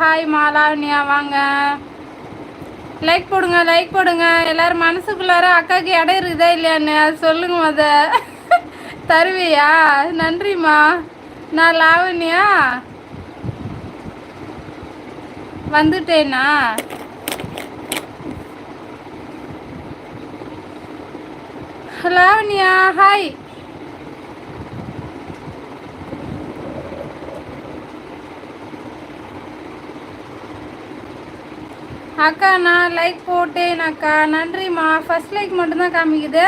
Hi மாலாவினியா வாங்க. Like போடுங்க like போடுங்க. எல்லாரும் மனசுக்குள்ளார அக்காவுக்கு இடம் இருக்குதா இல்லையான்னு அது சொல்லுங்க மத. தருவியா? நன்றிம்மா. நான் லாவண்யா. வந்துட்டேனா? லாவண்யா ஹாய் அக்கா நான் லைக் போட்டேன் அக்கா. நன்றிம்மா. ஃபர்ஸ்ட் லைக் மட்டும்தான் காமிக்குது.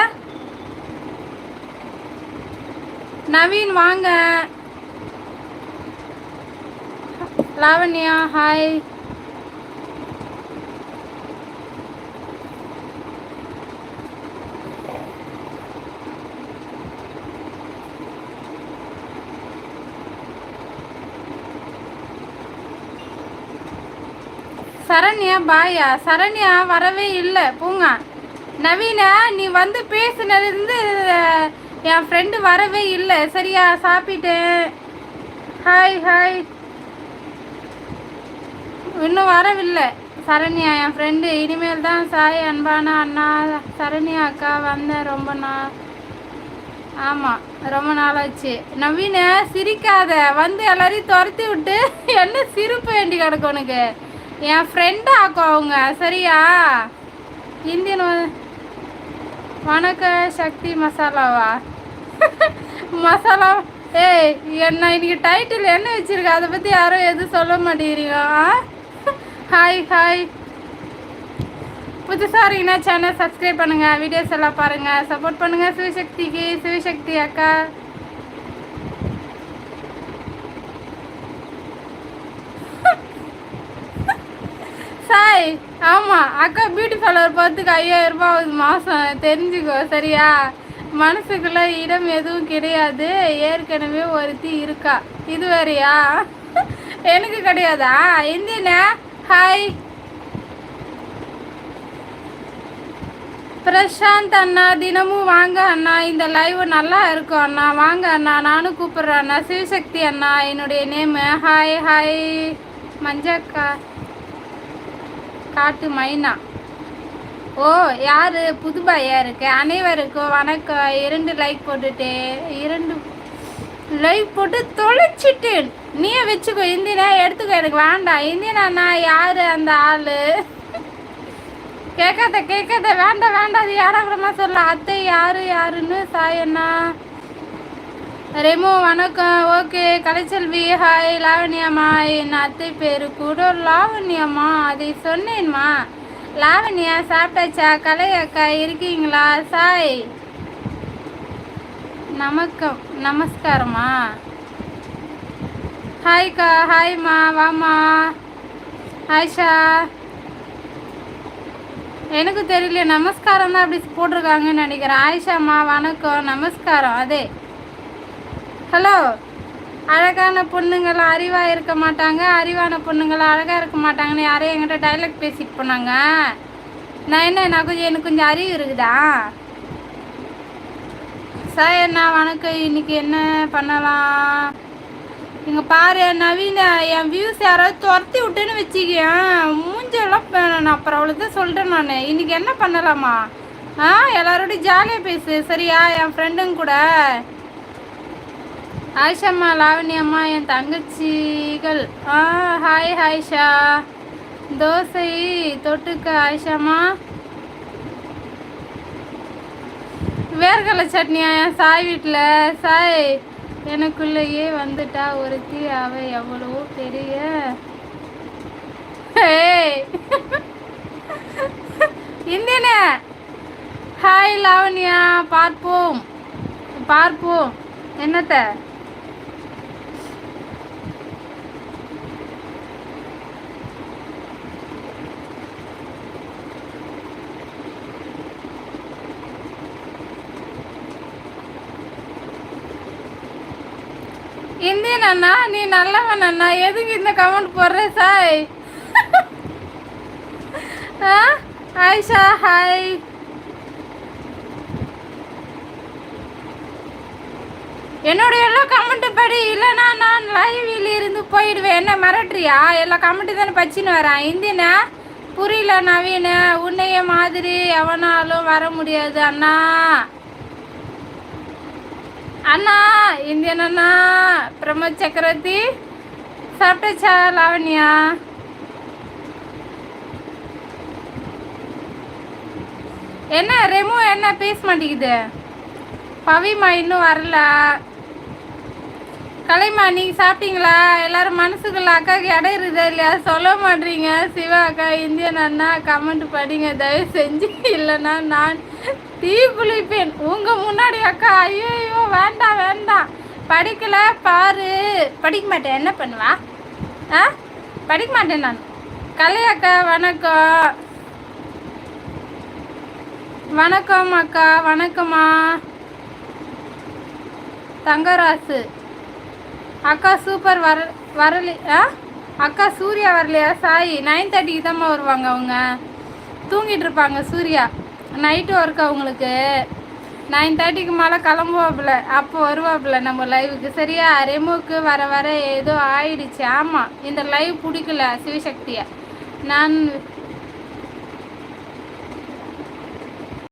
நவீன் வாங்க. லாவண்யா ஹாய் சரண்யா பாயா சரண்யா வரவே இல்லை. பூங்கா நவீனா நீ வந்து பேசுனதுலேருந்து என் ஃப்ரெண்டு வரவே இல்லை. சரியா சாப்பிட்டேன். ஹாய் ஹாய் இன்னும் வரவில்லை. சரண்யா என் ஃப்ரெண்டு இனிமேல் தான் சாய் அன்பான அண்ணா. சரண்யா அக்கா வந்தேன் ரொம்ப நாள் ஆமாம் ரொம்ப நாளாச்சு. நவீன சிரிக்காத. வந்து எல்லாரையும் துரத்தி விட்டு என்ன சிரிப்பு வேண்டி கிடக்கு உனக்கு? என் ஃப்ரெண்டு ஆக்கும் அவங்க. சரியா? இந்தியன் வணக்கம் வணக்க சக்தி மசாலாவா? மசாலா ஏய் என்ன இன்னைக்கு டைட்டில் என்ன வச்சுருக்க? அதை பற்றி யாரும் எதுவும் சொல்ல மாட்டேங்கிறீங்க ஹாய் ஹாய் புதுசாக இருக்கீங்கன்னா சேனல் சப்ஸ்கிரைப் பண்ணுங்கள் வீடியோஸ் எல்லாம் பாருங்கள் சப்போர்ட் பண்ணுங்கள் சிவசக்திக்கு சிவசக்தி அக்கா. ஏய் ஆமாம் அக்கா பியூட்டி பார்லர் பார்த்துக்கு ஐயாயிரம் ரூபாய் ஆகுது மாதம் தெரிஞ்சுக்கோ சரியா? மனசுக்குள்ள இடம் எதுவும் கிடையாது. ஏற்கனவே ஒருத்தி இருக்கா. இது வரையா எனக்கு கிடையாதா? இந்தியன? ஹாய் பிரசாந்த் அண்ணா தினமும் வாங்க அண்ணா. இந்த லைவ் நல்லா இருக்கும் அண்ணா. வாங்க அண்ணா. நானும் கூப்பிட்றேன் அண்ணா. சிவசக்தி அண்ணா என்னுடைய நேமு ஹாய் ஹாய் மஞ்சக்கா. காட்டு மைனா. ஓ யாரு? புதுபாயா இருக்கு அனைவருக்கும் வணக்கம். இரண்டு லைக் போட்டுட்டு இரண்டு லைக் போட்டு தொலைச்சிட்டேன். நீயே வச்சுக்கோ இந்தியனா எடுத்துக்கோ எனக்கு வேண்டாம். இந்தியனா யார் யாரு அந்த ஆளு? கேட்காத கேட்காத. வேண்டாம் வேண்டாம். அது யாராவிடமா சொல்ல? அத்தை யாரு? யாருன்னு சாயண்ணா. ரெமோ வணக்கம். ஓகே கலைச்செல்வி ஹாய் லாவண்யாம்மா. என் அத்தை பேர் கூட லாவண்யம்மா. அதை சொன்னேன்மா. லாவண்யா சாப்பிட்டாச்சா? கலை அக்கா இருக்கீங்களா? சாய். நமக்கம் நமஸ்காரமா ஹாய்க்கா ஹாய்மா வாமா ஹாய்ஷா. எனக்கு தெரியல நமஸ்காரம் தான் அப்படி போட்டிருக்காங்கன்னு நினைக்கிறேன். ஆயிஷாம்மா வணக்கம் நமஸ்காரம். அதே. ஹலோ. அழகான பொண்ணுங்கள் அறிவாக இருக்க மாட்டாங்க. அறிவான பொண்ணுங்கள் அழகாக இருக்க மாட்டாங்கன்னு யாரையும் என்கிட்ட டைலாக் பேசிட்டு போனாங்க. நான் என்ன நான் கொஞ்சம் எனக்கு கொஞ்சம் அறிவு இருக்குதா? சார் என்ன வணக்கம். இன்னைக்கு என்ன பண்ணலாம்? இங்கே பாரு நவீன என் வியூஸ் யாராவது துரத்தி விட்டேன்னு வச்சுக்கேன் மூஞ்செல்லாம் நான் அப்புறம் அவ்வளோதான் சொல்கிறேன் நான். இன்னைக்கு என்ன பண்ணலாமா? ஆ எல்லாரோடையும் ஜாலியாக பேசு சரியா? என் ஃப்ரெண்டுங்க கூட. ஆயிஷாம்மா லாவண்யம்மா என் தங்கச்சிகள். ஆ ஹாய் ஹாய்ஷா தோசை தொட்டுக்க ஆயிஷாம்மா. வேர்க்கடலை சட்னியா என் சாய் வீட்டில் சாய் எனக்குள்ளேயே வந்துட்டா. ஒருத்தி அவ எவ்வளவோ பெரிய. இந்தியனே ஹாய் லாவண்யா. பார்ப்போம். பார்ப்போம். என்னத்த? இந்தியன் அண்ணா நீ நல்லவன் அண்ணா எதுக்கு இந்த கமெண்ட் போடுற சாய்? ஆயிஷா ஹாய் என்னோட எல்லா கமெண்ட் படி இல்லைனா நான் லைவில் இருந்து போயிடுவேன். என்ன மிரட்டுறியா? எல்லா கமெண்ட்டு தானே பச்சின்னு வரேன். இந்தினா புரியல நவீன. உன்னைய மாதிரி எவனாலும் வர முடியாது அண்ணா. அண்ணா இந்தியன் அண்ணா பிரமோத் சக்கரவர்த்தி சாப்பிட்டுச்சா லாவண்யா? என்ன ரெமு என்ன பேச மாட்டேங்குது? பவிமா இன்னும் வரல. கலைமா நீங்கள் சாப்பிட்டீங்களா? எல்லாரும் மனசுக்குள்ள அக்காவுக்கு இடம் இருக்குதா இல்லையா? சொல்ல மாட்டீங்க. சிவா அக்கா இந்தியன் அண்ணா கமெண்ட் படிங்க. தயவு செஞ்சு இல்லைன்னா நான் தீ குளிப்பேன் உங்கள் முன்னாடி அக்கா ஐயோ வேண்டாம் வேண்டாம். படிக்கல பாரு. படிக்க மாட்டேன். என்ன பண்ணுவா? ஆ? படிக்க மாட்டேன் நான். கலை அக்கா வணக்கம். வணக்கம் அக்கா வணக்கம்மா. தங்கராசு. அக்கா சூப்பர் வர வரல ஆ? அக்கா சூர்யா வரலையா? சாய் நைன் தேர்ட்டிக்கு தாம்மா வருவாங்க அவங்க. தூங்கிட்டு இருப்பாங்க சூர்யா. நைட்டு ஒர்க் அவங்களுக்கு. நைன் தேர்ட்டிக்கு மேலே கிளம்புவாப்புல. அப்போ வருவாப்புல நம்ம லைவுக்கு சரியா? ரெமுக்கு வர வர ஏதோ ஆயிடுச்சு. ஆமாம் இந்த லைவ் பிடிக்கல சிவசக்தியை. நான்